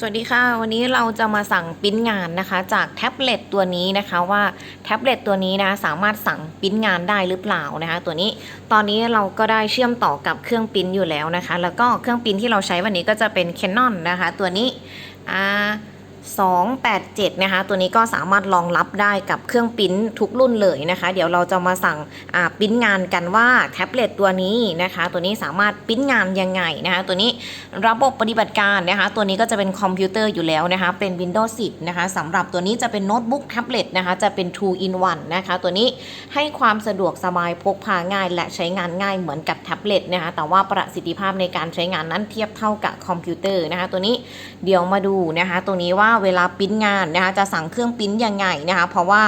สวัสดีค่ะ วันนี้เราจะมาสั่งปิ้นงานนะคะ จากแท็บเล็ตตัวนี้นะคะว่าแท็บเล็ตตัวนี้นะสามารถสั่งปิ้นงานได้หรือเปล่านะคะตัวนี้ตอนนี้เราก็ได้เชื่อมต่อกับเครื่องปิ้นอยู่แล้วนะคะ แล้วก็เครื่องปิ้นที่เราใช้วันนี้ก็จะเป็น Canon นะคะ ตัวนี้อ่า 287 นะคะ ตัวนี้ก็สามารถรองรับได้กับเครื่องปิ้นทุกรุ่นเลยนะคะ เดี๋ยวเราจะมาสั่งปิ้นงานกันว่าแท็บเล็ตตัวนี้นะคะ ตัวนี้สามารถปิ้นงานยังไงนะคะ ตัวนี้ระบบปฏิบัติการนะคะ ตัวนี้ก็จะเป็นคอมพิวเตอร์อยู่แล้วนะคะ เป็น Windows 10 นะคะสำหรับตัวนี้จะเป็นโน้ตบุ๊กแท็บเล็ตนะคะ จะเป็น 2 in 1นะคะ ตัวนี้ให้ความสะดวกสบายพกพาง่าย และใช้งานง่ายเหมือนกับแท็บเล็ตนะคะ แต่ว่าประสิทธิภาพในการใช้งานนั้นเทียบเท่ากับคอมพิวเตอร์นะคะ ตัวนี้เดี๋ยวมาดูนะคะ ตัวนี้ว่าเวลาปิ้นงานนะคะจะสั่งเครื่องปิ้นยังไงนะคะเพราะว่า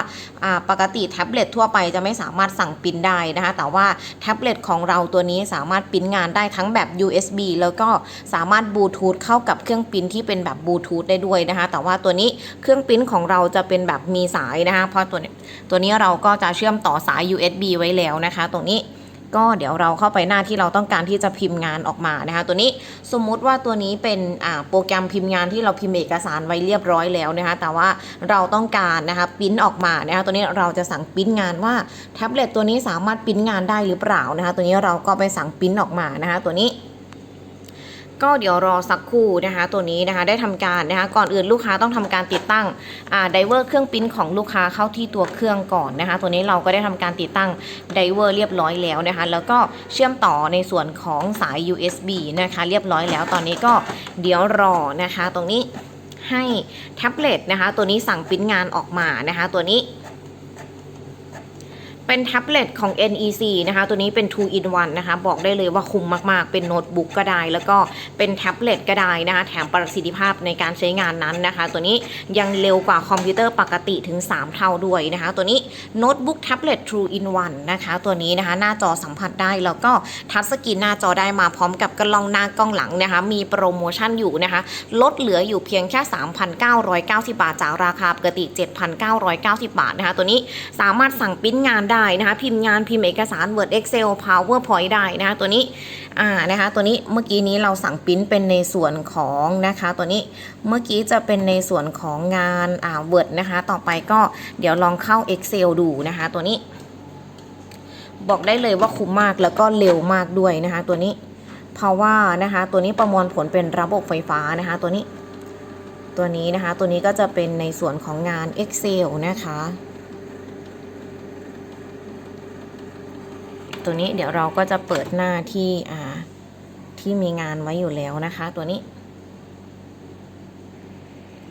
ปกติแท็บเล็ตทั่วไปจะไม่สามารถสั่งปิ้นได้นะคะแต่ว่าแท็บเล็ตของเราตัวนี้สามารถปิ้นงานได้ทั้งแบบ USB แล้วก็สามารถบลูทูธเข้ากับเครื่องปิ้นที่เป็นแบบบลูทูธได้ด้วยนะคะแต่ว่าตัวนี้เครื่องปิ้นของเราจะเป็นแบบมีสายนะคะเพราะตัวนี้ตัวนี้เราก็จะเชื่อมต่อสาย USB ไว้แล้วนะคะ ตรงนี้ ก็เดี๋ยวเราเข้าไปหน้าที่เราต้องการที่จะพิมพ์งานออกมานะคะ ตัวนี้สมมุติว่าตัวนี้เป็นโปรแกรมพิมพ์งานที่เราพิมพ์เอกสารไว้เรียบร้อยแล้วนะคะ แต่ว่าเราต้องการนะคะปริ้นออกมานะคะ ตัวนี้เราจะสั่งปริ้นงานว่าแท็บเล็ตตัวนี้สามารถปริ้นงานได้หรือเปล่านะคะ ตัวนี้เราก็ไปสั่งปริ้นออกมานะคะ ตัวนี้ ก็เดี๋ยวรอสักครู่นะคะตัวนี้นะคะได้ทำการนะคะก่อนอื่นลูกค้าต้องทำการติดตั้งอ่าไดเวอร์เครื่องปิ้นของลูกค้าเข้าที่ตัวเครื่องก่อนนะคะตัวนี้เราก็ได้ทำการติดตั้งไดเวอร์เรียบร้อยแล้วนะคะแล้วก็เชื่อมต่อในส่วนของสาย USB นะคะเรียบร้อยแล้วตอนนี้ก็เดี๋ยวรอนะคะตรงนี้ให้แท็บเล็ตนะคะตัวนี้สั่งปิ้นงานออกมานะคะตัวนี้ เป็นแท็บเล็ตของ NEC นะคะ ตัวนี้เป็น 2 in 1 นะคะ บอกได้เลยว่าคุ้มมาก ๆ เป็นโน้ตบุ๊กก็ได้ แล้วก็เป็นแท็บเล็ตก็ได้นะคะ แถมประสิทธิภาพในการใช้งานนั้นนะคะ ตัวนี้ยังเร็วกว่าคอมพิวเตอร์ปกติถึง 3 เท่าด้วยนะคะ ตัวนี้โน้ตบุ๊กแท็บเล็ต2 in 1 นะคะ ตัวนี้นะคะ หน้าจอสัมผัสได้ แล้วก็ทัชสกรีนหน้าจอได้มาพร้อมกับกล้องหน้ากล้องหลังนะคะ มีโปรโมชั่นอยู่นะคะ ลดเหลืออยู่เพียงแค่ 3,990 บาทจากราคาปกติ 7,990 บาทนะคะ ตัวนี้สามารถสั่งปิ้นงานได้ได้นะคะ พิมพ์งานพิมพ์เอกสาร Word Excel PowerPoint ได้นะคะตัวนี้อ่านะคะตัวนี้เมื่อกี้นี้เราสั่งปริ้นเป็นในส่วนของนะคะตัวนี้เมื่อกี้จะเป็นในส่วนของงานอ่า Word นะคะต่อไปก็เดี๋ยวลองเข้า Excel ดูนะคะตัวนี้ บอกได้เลยว่าคุ้มมากแล้วก็เร็วมากด้วยนะคะตัวนี้เพราะว่านะคะตัวนี้ประมวลผลเป็นระบบไฟฟ้านะคะตัวนี้ตัวนี้นะคะตัวนี้ก็จะเป็นในส่วนของงาน Excel นะคะ ตัวนี้เดี๋ยวเราก็จะเปิดหน้าที่อ่าที่มีงานไว้อยู่แล้วนะคะ ตัวนี้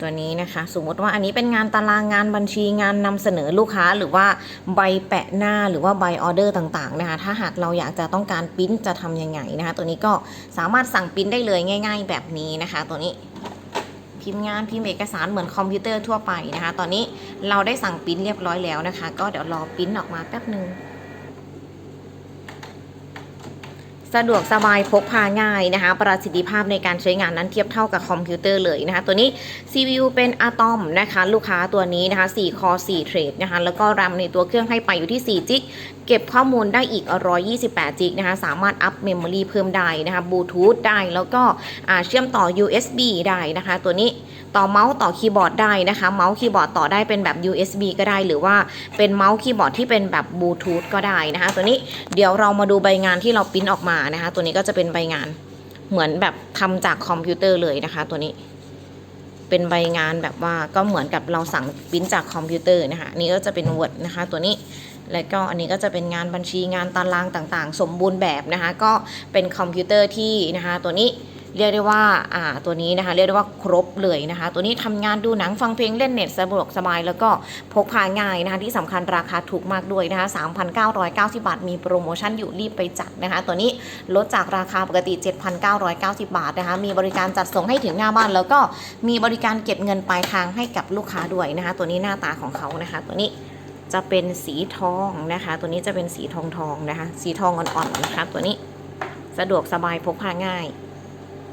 ตัวนี้นะคะ สมมติว่าอันนี้เป็นงานตารางงานบัญชีงานนำเสนอลูกค้าหรือว่าใบแปะหน้าหรือว่าใบออเดอร์ต่างๆนะคะ ถ้าหากเราอยากจะต้องการปริ้นจะทำยังไงนะคะ ตัวนี้ก็สามารถสั่งปริ้นได้เลยง่าย ๆ แบบนี้นะคะ ตัวนี้พิมพ์งานพิมพ์เอกสารเหมือนคอมพิวเตอร์ทั่วไปนะคะ ตอนนี้เราได้สั่งปริ้นเรียบร้อยแล้วนะคะ ก็เดี๋ยวรอปริ้นออกมาแป๊บหนึ่ง สะดวกสบายพกพาง่ายนะคะ ประสิทธิภาพในการใช้งานนั้นเทียบเท่ากับคอมพิวเตอร์เลยนะคะ ตัวนี้ CPU เป็น Atom นะคะ ลูกค้าตัวนี้นะคะ4 core 4เทรดนะคะ แล้วก็ RAM ในตัวเครื่องให้ไปอยู่ที่ 4 จิก เก็บข้อมูลได้อีก 128 จิกนะคะ สามารถอัพเมมโมรีเพิ่มได้นะคะบลูทูธได้ แล้วก็เชื่อมต่อ USB ได้นะคะ ตัวนี้ต่อเมาส์ต่อคีย์บอร์ดได้นะคะ เมาส์คีย์บอร์ดต่อได้เป็นแบบ USB ก็ได้ หรือว่าเป็นเมาส์คีย์บอร์ดที่เป็นแบบบลูทูธก็ได้นะคะ ตัวนี้เดี๋ยวเรามาดูใบงานที่เราปริ้นออกมานะคะ ตัวนี้ก็จะเป็นใบงานเหมือนแบบทำจากคอมพิวเตอร์เลยนะคะ ตัวนี้ เป็นใบงานแบบว่าก็เหมือนกับเราสั่งปิ้นจากคอมพิวเตอร์นะคะนนี่ก็จะเป็น Word นะคะ ตัวนี้แล้วก็อันนี้ก็จะเป็นงานบัญชีงานตารางต่างๆ สมบูรณ์แบบนะคะ ก็เป็นคอมพิวเตอร์ที่นะคะ ตัวนี้ เรียกได้ว่าอ่าตัวนี้นะคะเรียกได้ว่าครบเลยนะคะ ตัวนี้ทำงานดูหนังฟังเพลงเล่นเน็ตสะดวกสบายแล้วก็พกพาง่ายนะคะที่สำคัญราคาถูกมากด้วยนะคะ3,990 บาท มีโปรโมชั่นอยู่รีบไปจัดนะคะ ตัวนี้ลดจากราคาปกติ 7,990 บาทนะคะมีบริการจัดส่งให้ถึงหน้าบ้าน แล้วก็มีบริการเก็บเงินปลายทางให้กับลูกค้าด้วยนะคะ ตัวนี้หน้าตาของเขานะคะ ตัวนี้จะเป็นสีทองนะคะ ตัวนี้จะเป็นสีทองทองนะคะ สีทองอ่อนๆนะคะ ตัวนี้สะดวกสบายพกพาง่าย